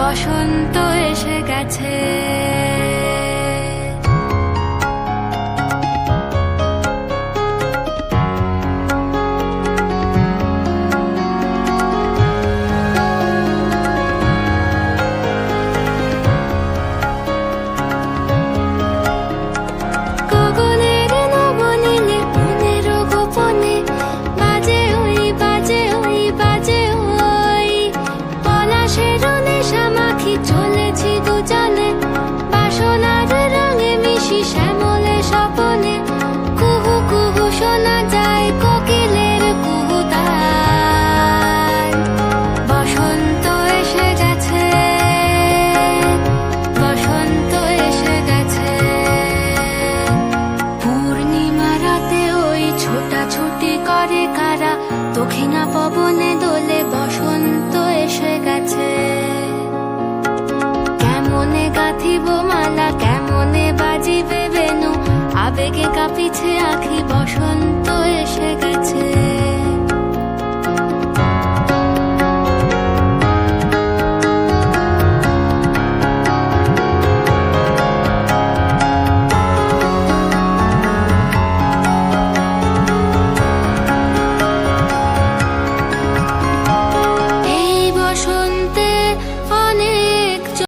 বসন্ত এসে গেছে। পলাশের চলেছি দুজনে। বাসনার রঙে মিশি শ্যামলে কুহু শোনা যায় কোকিলের বসন্ত এসে গেছে, বসন্ত এসে গেছে। পূর্ণিমা ওই ছোটাছুটি করে কারা? দক্ষিণা করিব কেমনে বাজিবে বেনু? আবেগে কাপিছে আখি বসন্ত এসে গেছে।